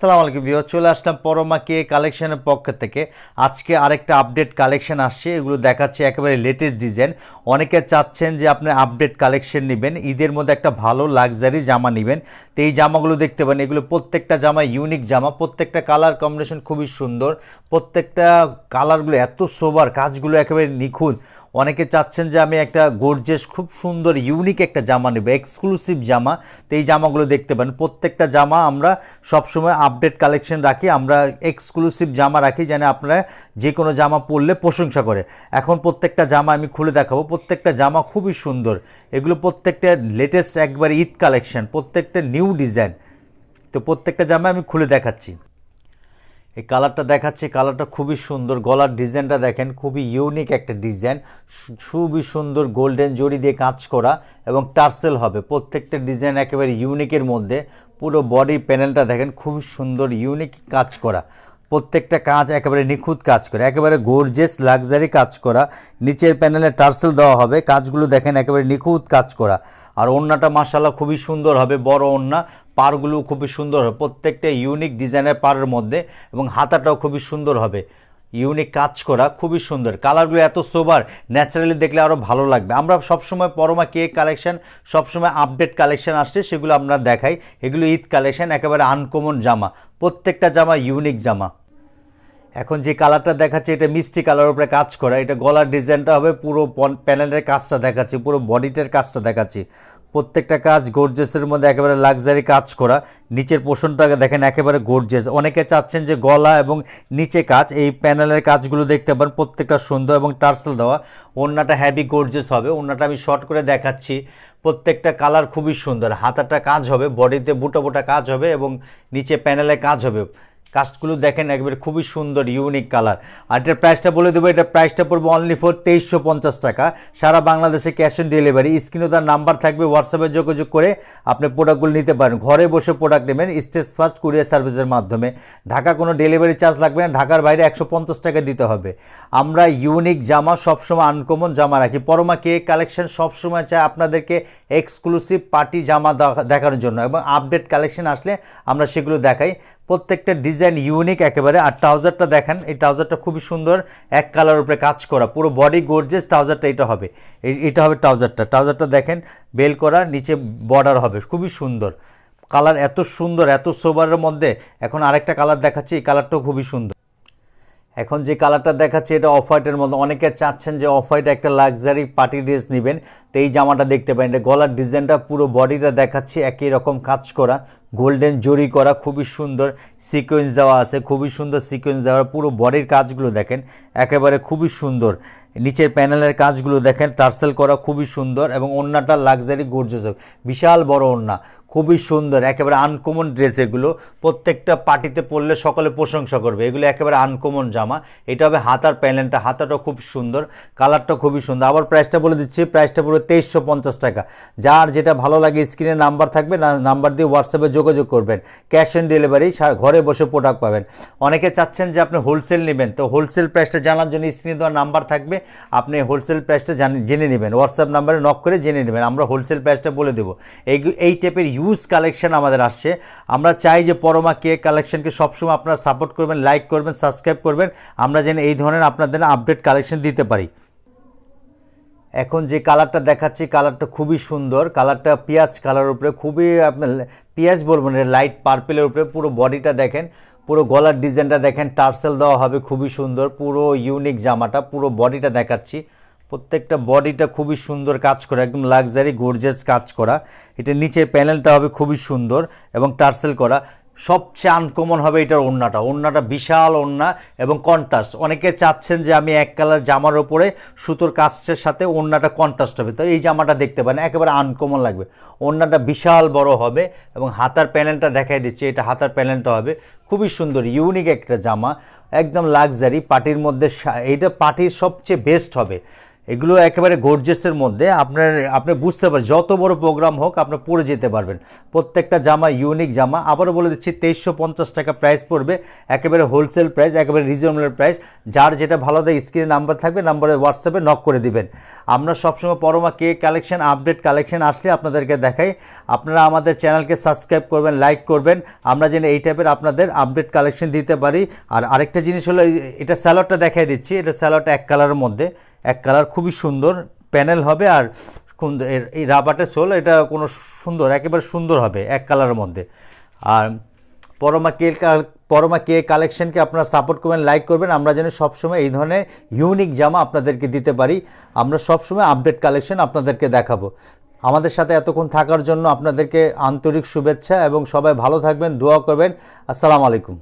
সালাম আলাইকুম ভিও চলে আসলাম পরমা কে কালেকশনের পক্ষ থেকে। আজকে আরেকটা আপডেট কালেকশন আসছে, এগুলো দেখাচ্ছে একেবারে লেটেস্ট ডিজাইন অনেকে চাচ্ছেন যে আপনি আপডেট কালেকশন নেবেন, ঈদের মধ্যে একটা ভালো লাক্সারি জামা নেবেন। তো এই জামাগুলো দেখতে পারেন, এগুলো প্রত্যেকটা জামা ইউনিক জামা, প্রত্যেকটা কালার কম্বিনেশন খুবই সুন্দর, প্রত্যেকটা কালারগুলো এত সোবার কাজগুলো একেবারে নিখুঁত। অনেকে চাচ্ছেন যে আমি একটা গর্জেস খুব সুন্দর ইউনিক একটা জামা নেব এক্সক্লুসিভ জামা। তো এই জামাগুলো দেখতে পারেন, প্রত্যেকটা জামা আমরা সবসময় আপডেট কালেকশন রাখি, আমরা এক্সক্লুসিভ জামা রাখি যেন আপনারা যে কোনো জামা পরলে প্রশংসা করে। এখন প্রত্যেকটা জামা আমি খুলে দেখাবো। প্রত্যেকটা জামা খুবই সুন্দর। এগুলো প্রত্যেকটা লেটেস্ট একবার ঈদ কালেকশন, প্রত্যেকটা নিউ ডিজাইন তো প্রত্যেকটা জামা আমি খুলে দেখাচ্ছি। এই কালারটা দেখাচ্ছে, কালারটা খুবই সুন্দর। গলার ডিজাইনটা দেখেন, খুবই ইউনিক একটা ডিজাইন। খুবই সুন্দর গোল্ডেন জড়ি দিয়ে কাজ করা এবং টার্সেল হবে। প্রত্যেকটা ডিজাইন একেবারে ইউনিকের মধ্যে। পুরো বডি প্যানেলটা দেখেন, খুবই সুন্দর ইউনিক কাজ করা। প্রত্যেকটা কাজ একেবারে নিখুঁত কাজ করে, একেবারে গোর্জেস লাক্সারি কাজ করা। নিচের প্যানেলে টার্সেল দেওয়া হবে, কাজগুলো দেখেন একেবারে নিখুঁত কাজ করা। আর ওড়নাটা মাসাল্লাহ খুবই সুন্দর হবে, বড় ওড়না পারগুলো খুবই সুন্দর হবে, প্রত্যেকটা ইউনিক ডিজাইনের পারের মধ্যে এবং হাতাটাও খুবই সুন্দর হবে। ইউনিক কাজ করা, খুবই সুন্দর। কালারগুলো এত সোবার ন্যাচারালি দেখলে আরও ভালো লাগবে। আমরা সবসময় পরমা কেক কালেকশন সবসময় আপডেট কালেকশন আসছে, সেগুলো আমরা দেখাই। এগুলো ঈদ কালেকশন একেবারে আনকমন জামা। প্রত্যেকটা জামা ইউনিক জামা। এখন যে কালারটা দেখাচ্ছে, এটা মিষ্টি কালার উপরে কাজ করা। এটা গলার ডিজাইনটা হবে পুরো প্যানেলের কাজটা দেখাচ্ছি, পুরো বডিটার কাজটা দেখাচ্ছি। প্রত্যেকটা কাজ গোর্জেসের মধ্যে একেবারে লাক্সারি কাজ করা। নিচের পোষণটাকে দেখেন একেবারে গোর্জেস অনেকে চাচ্ছেন যে গলা এবং নিচে কাজ, এই প্যানেলের কাজগুলো দেখতে পারেন, প্রত্যেকটা সুন্দর এবং টার্সেল দেওয়া। ওড়নাটা হ্যাভি গোর্জেস হবে, ওড়নাটা আমি শর্ট করে দেখাচ্ছি। প্রত্যেকটা কালার খুবই সুন্দর। হাতাটা কাজ হবে, বডিতে বুটা বুটা কাজ হবে এবং নিচে প্যানেলে কাজ হবে। কাস্টগুলো দেখেন, একবারে খুবই সুন্দর ইউনিক কালার আর এটার প্রাইসটা বলে দেবো, এটার প্রাইসটা পড়বে অনলি ফর তেইশশো পঞ্চাশ টাকা। সারা বাংলাদেশে ক্যাশ অন ডেলিভারি স্ক্রিনে তার নাম্বার থাকবে হোয়াটসঅ্যাপে যোগাযোগ করে আপনি প্রোডাক্টগুলো নিতে পারেন। ঘরে বসে প্রোডাক্ট নেবেন স্টেজ ফার্স্ট কুরিয়ার সার্ভিসের মাধ্যমে। ঢাকা কোনো ডেলিভারি চার্জ লাগবে না, ঢাকার বাইরে একশো পঞ্চাশ টাকা দিতে হবে। আমরা ইউনিক জামা সবসময় আনকমন জামা রাখি। পরমা কে কালেকশন সবসময় চাই আপনাদেরকে এক্সক্লুসিভ পার্টি জামা দেখা- দেখানোর জন্য এবং আপডেট কালেকশন আসলে আমরা সেগুলো দেখাই। প্রত্যেকটা ডিজাইন ইউনিক একেবারে। আর ট্রাউজারটা দেখেন, এই ট্রাউজারটা খুবই সুন্দর, এক কালার উপরে কাজ করা, পুরো বডি গোর্জেস ট্রাউজারটা এটা হবে। এটা হবে ট্রাউজারটা। ট্রাউজারটা দেখেন, বেল করা, নিচে বর্ডার হবে, খুবই সুন্দর। কালার এত সুন্দর, এত সোবারের মধ্যে। এখন আরেকটা কালার দেখাচ্ছি, এই কালারটাও খুবই সুন্দর। এখন যে কালারটা দেখাচ্ছে এটা অফ হোয়াইটের মধ্যে। অনেকে চাচ্ছেন যে অফ হোয়াইট একটা লাক্সারি পার্টি ড্রেস নেবেন। তো এই জামাটা দেখতে পারেন, এটা গলার ডিজাইনটা পুরো বডিটা দেখাচ্ছে, একই রকম কাজ করা, গোল্ডেন জরি করা, খুবই সুন্দর সিকোয়েন্স দেওয়া আছে, খুবই সুন্দর সিকোয়েন্স দেওয়া, পুরো বডির কাজগুলো দেখেন, একেবারে খুবই সুন্দর। নিচের প্যানেলের কাজগুলো দেখেন, টার্সেল করা খুবই সুন্দর এবং ওড়নাটা লাক্সারি গোর্জেস বিশাল বড় ওড়না খুবই সুন্দর, একেবারে আনকমন ড্রেস এগুলো। প্রত্যেকটা পার্টিতে পরলে সকলে প্রশংসা করবে। এগুলো একেবারে আনকমন জামা। এটা হবে হাতার প্যানেলটা। হাতাটা খুব সুন্দর, কালারটা খুবই সুন্দর। আবার প্রাইসটা বলে দিচ্ছি প্রাইসটা পুরো তেইশশো পঞ্চাশ টাকা। যার যেটা ভালো লাগে স্ক্রিনে নাম্বার থাকবে, না নাম্বার দিয়ে হোয়াটসঅ্যাপে যোগাযোগ করবেন। ক্যাশ অন ডেলিভারি ঘরে বসে প্রোডাক্ট পাবেন। অনেকে চাচ্ছেন যে আপনি হোলসেল নেবেন। তো হোলসেল প্রাইসটা জানার জন্য স্ক্রিনে দেওয়ার নাম্বার থাকবে। আপনি হোলসেল প্রাইসটা জানি- জেনে নেবেন। হোয়াটসঅ্যাপ নাম্বারে নক করে জেনে নেবেন। আমরা হোলসেল প্রাইসটা বলে দেবো। এই এই টাইপের ইউজ কালেকশন আমাদের আসছে। আমরা চাই যে পরমা কেক কালেকশনকে সবসময় আপনারা সাপোর্ট করবেন লাইক করবেন সাবস্ক্রাইব করবেন। আমরা যেন এই ধরনের আপনাদের আপডেট কালেকশন দিতে পারি। এখন যে কালারটা দেখাচ্ছি কালারটা খুবই সুন্দর। কালারটা পেঁয়াজ কালার উপরে, খুবই আপনার পেঁয়াজ বলব না লাইট পার্পেলের উপরে, পুরো বডিটা দেখেন, পুরো গলার ডিজাইনটা দেখেন টার্সেল দেওয়া হবে, খুবই সুন্দর, পুরো ইউনিক জামাটা, পুরো বডিটা দেখাচ্ছি। প্রত্যেকটা বডিটা খুবই সুন্দর কাজ করা, একদম লাক্সারি গর্জেস কাজ করা। এটা নিচের প্যানেলটা হবে খুবই সুন্দর এবং টার্সেল করা। সবচেয়ে আনকমন হবে এটার ওড়নাটা। ওড়নাটা বিশাল ওড়না এবং কন্ট্রাস্ট অনেকে চাচ্ছেন যে আমি এক কালার জামার ওপরে সুতোর কাজের সাথে ওড়নাটা কন্ট্রাস্ট হবে। তো এই জামাটা দেখতে পারেন, একেবারে আনকমন লাগবে। ওড়নাটা বিশাল বড় হবে এবং হাতার প্যানেলটা দেখাই দিচ্ছি, এটা হাতার প্যানেলটা হবে। খুবই সুন্দর ইউনিক একটা জামা, একদম লাক্সারি পার্টির মধ্যে এইটা পার্টির সবচেয়ে বেস্ট হবে। এগুলো একেবারে গর্জেসের মধ্যে। আপনার, আপনি বুঝতে পারেন যত বড় প্রোগ্রাম হোক, আপনি পরে যেতে পারবেন। প্রত্যেকটা জামা ইউনিক জামা, আবারও বলে দিচ্ছি, তেইশশো পঞ্চাশ টাকা প্রাইস পড়বে। একেবারে হোলসেল প্রাইস একেবারে রিজনেবল প্রাইস যার যেটা ভালো দেয় স্ক্রিনে নাম্বার থাকবে নাম্বারে হোয়াটসঅ্যাপে নক করে দিবেন। আমরা সবসময় পরমা কে কালেকশন আপডেট কালেকশন আসলে আপনাদেরকে দেখাই। আপনারা আমাদের চ্যানেলকে সাবস্ক্রাইব করবেন লাইক করবেন। আমরা যেন এই টাইপের আপনাদের আপডেট কালেকশন দিতে পারি। আর আরেকটা জিনিস হলো এটা স্যালোডটা দেখাই দিচ্ছি। এটা স্যালোডটা এক কালারের মধ্যে। এক কালার খুবই সুন্দর প্যানেল হবে আর এই রাবারের সোল, এটা কোনো সুন্দর, একেবারে সুন্দর হবে এক কালারের মধ্যে। আর পরমা কে পরমা কে কালেকশনকে আপনারা সাপোর্ট করবেন, লাইক করবেন। আমরা যেন সবসময় এই ধরনের ইউনিক জামা আপনাদেরকে দিতে পারি। আমরা সবসময় আপডেট কালেকশন আপনাদেরকে দেখাবো। আমাদের সাথে এতক্ষণ থাকার জন্য আপনাদেরকে আন্তরিক শুভেচ্ছা এবং সবাই ভালো থাকবেন, দোয়া করবেন। আসসালামু আলাইকুম।